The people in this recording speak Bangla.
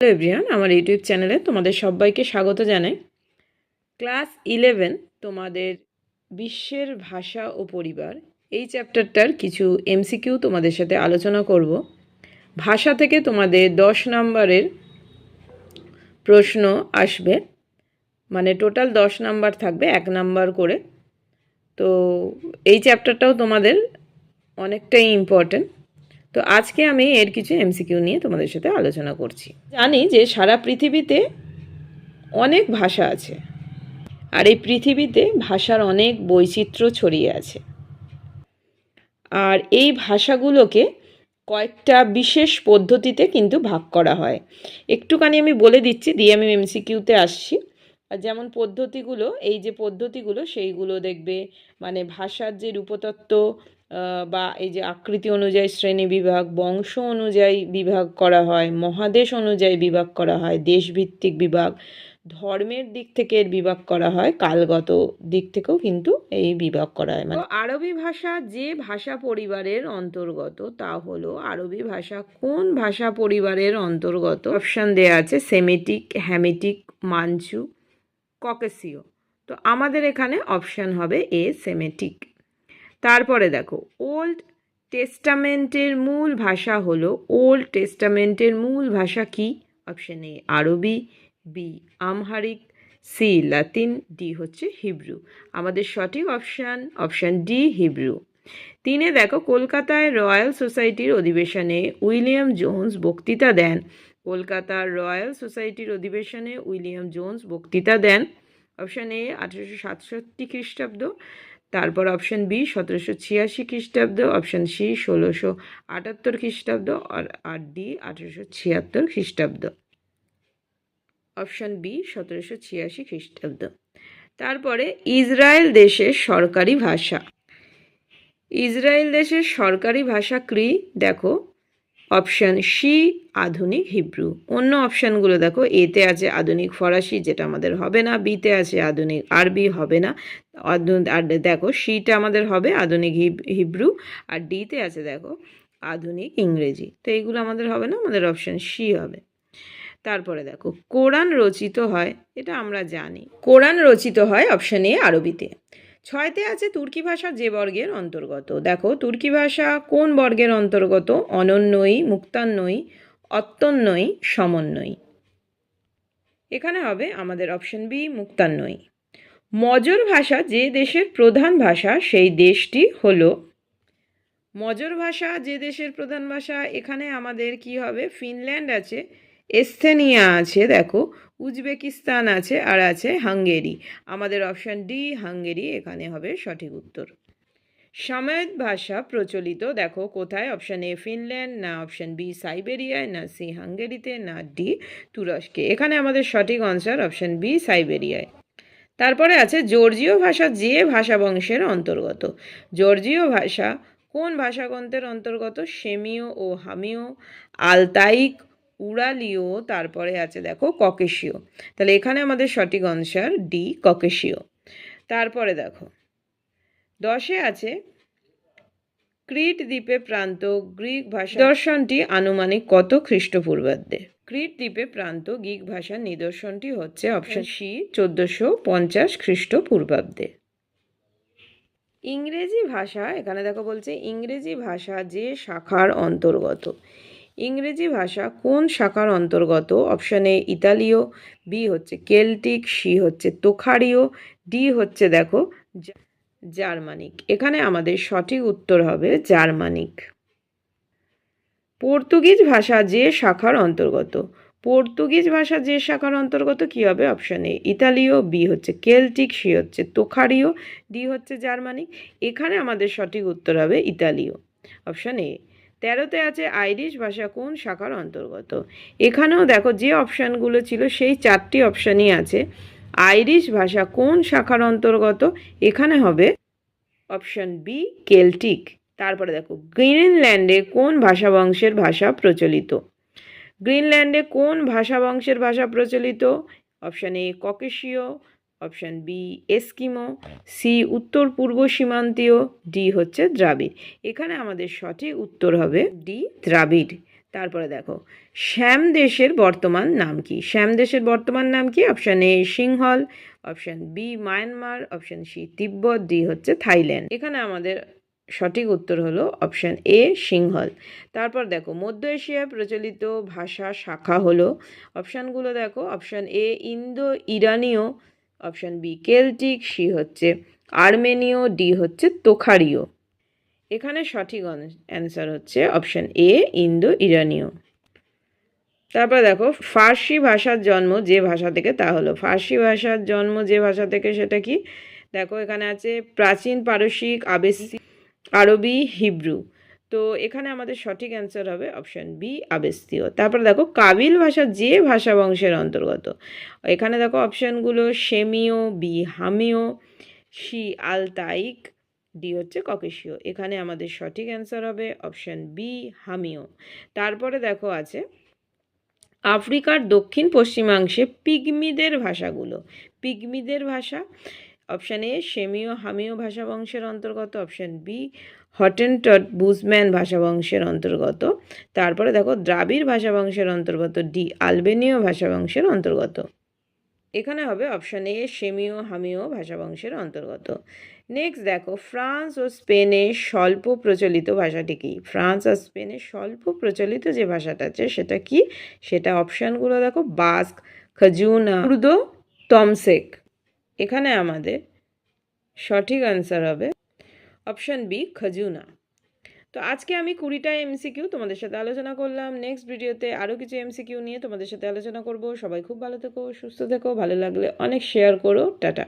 হ্যালো এভরিয়ান আমার ইউটিউব চ্যানেলে তোমাদের সবাইকে স্বাগত জানাই। ক্লাস ইলেভেন, তোমাদের বিশ্বের ভাষা ও পরিবার। এই চ্যাপ্টারটার কিছু এমসিকিউ তোমাদের সাথে আলোচনা করব। ভাষা থেকে তোমাদের দশ নাম্বারের প্রশ্ন আসবে। মানে টোটাল দশ নাম্বার থাকবে, এক নাম্বার করে। তো এই চ্যাপ্টারটাও তোমাদের অনেকটাই ইম্পর্ট্যান্ট তো আজকে আমি এর কিছু এমসিকিউ নিয়ে তোমাদের সাথে আলোচনা করছি। জানি যে সারা পৃথিবীতে অনেক ভাষা আছে, আর এই পৃথিবীতে ভাষার অনেক বৈচিত্র্য ছড়িয়ে আছে। আর এই ভাষাগুলোকে কয়েকটা বিশেষ পদ্ধতিতে কিন্তু ভাগ করা হয়। একটুখানি আমি বলে দিচ্ছি, দিয়ে আমি এমসিকিউতে আসছি। আর যেমন পদ্ধতিগুলো, এই যে পদ্ধতিগুলো, সেইগুলো দেখবে। মানে ভাষার যে রূপতত্ত্ব বা এই যে আকৃতি অনুযায়ী শ্রেণি বিভাগ, বংশ অনুযায়ী বিভাগ করা হয়, মহাদেশ অনুযায়ী বিভাগ করা হয়, দেশভিত্তিক বিভাগ, ধর্মের দিক থেকে এর বিভাগ করা হয়, কালগত দিক থেকেও কিন্তু এই বিভাগ করা হয়। মানে আরবি ভাষা যে ভাষা পরিবারের অন্তর্গত, তা হলো আরবি ভাষা কোন ভাষা পরিবারের অন্তর্গত? অপশান দেওয়া আছে, সেমেটিক, হ্যামেটিক, মাঞ্চু, ককেসীয়। তো আমাদের এখানে অপশান হবে এ, সেমেটিক। তারপরে দেখো ওল্ড টেস্টামেন্টের মূল ভাষা হলো ওল্ড টেস্টামেন্টের মূল ভাষা কি? অপশান এ আরবি B Amharic C Latin D হচ্ছে হিব্রু আমাদের সঠিক অপশান অপশান ডি হিব্রু তিনে দেখো, কলকাতায় রয়্যাল সোসাইটির অধিবেশনে উইলিয়াম জোন্স বক্তৃতা দেন। কলকাতার রয়্যাল সোসাইটির অধিবেশনে উইলিয়াম জোন্স বক্তৃতা দেন। অপশান এ আঠেরোশো সাতষট্টি খ্রিস্টাব্দ। তারপর অপশান বি সতেরোশো ছিয়াশি খ্রিস্টাব্দ অপশন সি ষোলোশো আটাত্তর খ্রিস্টাব্দ, আর ডি আঠেরোশো ছিয়াত্তর খ্রিস্টাব্দ। অপশন বি সতেরোশো ছিয়াশি খ্রিস্টাব্দ। তারপরে ইসরায়েল দেশের সরকারি ভাষা। ইসরায়েল দেশের সরকারি ভাষা ক্রি দেখো অপশান সি, আধুনিক হিব্রু। অন্য অপশানগুলো দেখো এতে আছে আধুনিক ফরাসি, যেটা আমাদের হবে না বিতে আছে আধুনিক আরবি, হবে না। আর দেখো সিটা আমাদের হবে আধুনিক হিব- হিব্রু, আর ডিতে আছে দেখো, আধুনিক ইংরেজি। তো এইগুলো আমাদের হবে না, আমাদের অপশান সি হবে। তারপরে দেখো, কোরআন রচিত হয়, এটা আমরা জানি। কোরআন রচিত হয় অপশান এ, আরবিতে। ছয়তে আছে তুর্কি ভাষা যে বর্গের অন্তর্গত। দেখো, তুর্কি ভাষা কোন বর্গের অন্তর্গত? অনন্যই মুক্তান্নয়ী অত্যন্যয়ী সমন্বয়ী এখানে হবে আমাদের অপশন বি মুক্তান্নয়ী মজর ভাষা যে দেশের প্রধান ভাষা, সেই দেশটি হলো মজর ভাষা যে দেশের প্রধান ভাষা। এখানে আমাদের কি হবে? ফিনল্যান্ড আছে। এস্থেনিয়া আছে, দেখো। উজবেকিস্তান আছে আর আছে হাঙ্গেরি। আমাদের অপশান ডি হাঙ্গেরি। এখানে হবে সঠিক উত্তর। সাময়িক ভাষা প্রচলিত, দেখো, কোথায়? অপশান এ ফিনল্যান্ড না অপশান বি সাইবেরিয়ায় না সি হাঙ্গেরিতে, না ডি তুরস্কে। এখানে আমাদের সঠিক আনসার অপশান বি সাইবেরিয়ায় তারপরে আছে জর্জীয় ভাষা যে ভাষা বংশের অন্তর্গত। জর্জীয় ভাষা কোন ভাষাগ্রন্থের অন্তর্গত? সেমীয় ও হামীয়। আলতাইক উড়ালীয় তারপরে আছে দেখো ককেশীয়। তাহলে এখানে আমাদের সঠিক অনসার ডি ককেশীয়। তারপরে দেখো, দশে আছে ক্রিট দ্বীপে প্রান্ত গ্রিক ভাষা নিদর্শনটি আনুমানিক কত খ্রিস্টপূর্বাব্দে? ক্রিট দ্বীপে প্রান্ত গ্রিক ভাষার নিদর্শনটি হচ্ছে অপশন সি চোদ্দোশো পঞ্চাশ খ্রিস্টপূর্বাব্দে। ইংরেজি ভাষা, এখানে দেখো বলছে ইংরেজি ভাষা যে শাখার অন্তর্গত। ইংরেজি ভাষা কোন শাখার অন্তর্গত? অপশান এ ইতালীয়, বি হচ্ছে কেল্টিক, সি হচ্ছে তোখারীয় ডি হচ্ছে দেখো জার্মানিক। এখানে আমাদের সঠিক উত্তর হবে জার্মানিক। পর্তুগিজ ভাষা যে শাখার অন্তর্গত। পর্তুগিজ ভাষা যে শাখার অন্তর্গত কি হবে? অপশান এ ইতালীয়, বি হচ্ছে কেল্টিক, সি হচ্ছে তোখারীয় ডি হচ্ছে জার্মানিক। এখানে আমাদের সঠিক উত্তর হবে ইতালীয়। অপশান এ তেরোতে আছে আইরিশ ভাষা কোন শাখার অন্তর্গত? এখানেও দেখো যে অপশানগুলো ছিল সেই চারটি অপশানই আছে। আইরিশ ভাষা কোন শাখার অন্তর্গত? এখানে হবে অপশান বি কেল্টিক। তারপরে দেখো, গ্রিনল্যান্ডে কোন ভাষা বংশের ভাষা প্রচলিত? গ্রিনল্যান্ডে কোন ভাষা বংশের ভাষা প্রচলিত? অপশান এ ককেশীয়। অপশান বি, এস্কিমো, সি, উত্তর পূর্ব সীমান্তীয়, ডি হচ্ছে দ্রাবিড়। এখানে আমাদের সঠিক উত্তর হবে ডি, দ্রাবিড়। তারপরে দেখো, শ্যাম দেশের বর্তমান নাম কি? শ্যাম দেশের বর্তমান নাম কি? Option A, Sinhal, option B, Myanmar, option C, Tibet, D হচ্ছে থাইল্যান্ড। এখানে আমাদের সঠিক উত্তর হলো অপশান এ, সিংহল। তারপর দেখো, মধ্য এশিয়ায় প্রচলিত ভাষা শাখা হলো, অপশানগুলো দেখো, অপশান এ ইন্দো ইরানীয় অপশান বি কেল্টিক, সি হচ্ছে আর্মেনীয়, ডি হচ্ছে তোখারীয়। এখানে সঠিক অ্যান্সার হচ্ছে অপশান এ ইন্দো ইরানীয় তারপর দেখো, ফার্সি ভাষার জন্ম যে ভাষা থেকে, তা হলো ফার্সি ভাষার জন্ম যে ভাষা থেকে, সেটা কি? দেখো, এখানে আছে প্রাচীন পারসিক আবেসি আরবি, হিব্রু। তো এখানে আমাদের সঠিক অ্যান্সার হবে অপশান বি আবেস্তীয়। তারপরে দেখো, কাবিল ভাষা যে ভাষা বংশের অন্তর্গত। এখানে দেখো অপশানগুলো সেমীয় বি হামীয় সি আলতাইক, ডি হচ্ছে ককেশীয়। এখানে আমাদের সঠিক অ্যান্সার হবে অপশান বি হামিও তারপরে দেখো আছে, আফ্রিকার দক্ষিণ পশ্চিমাংশে পিগমিদের ভাষাগুলো। পিগমিদের ভাষা অপশান এ সেমীয়, হামীয় ভাষা বংশের অন্তর্গত অপশান বি হটেনটট বুজম্যান ভাষা বংশের অন্তর্গত। তারপরে দেখো দ্রাবিড় ভাষা বংশের অন্তর্গত ডি আলবেনীয় ভাষা বংশের অন্তর্গত। এখানে হবে অপশান এ সেমীয় হামীয় ভাষা বংশের অন্তর্গত। নেক্সট দেখো ফ্রান্স ও স্পেনের স্বল্প প্রচলিত ভাষাটি কী? ফ্রান্স আর স্পেনের স্বল্প প্রচলিত যে ভাষাটা আছে, সেটা কি? সেটা অপশানগুলো দেখো বাস্ক খাজুনা উর্দু তমসেক এখানে আমাদের সঠিক অ্যান্সার হবে অপশান বি খাজুনা তো আজকে আমি কুড়িটা এমসিকিউ তোমাদের সাথে আলোচনা করলাম। নেক্সট ভিডিওতে আরও কিছু এমসিকিউ নিয়ে তোমাদের সাথে আলোচনা করব। সবাই খুব ভালো থেকো, সুস্থ থেকো, ভালো লাগলে অনেক শেয়ার করো। টাটা।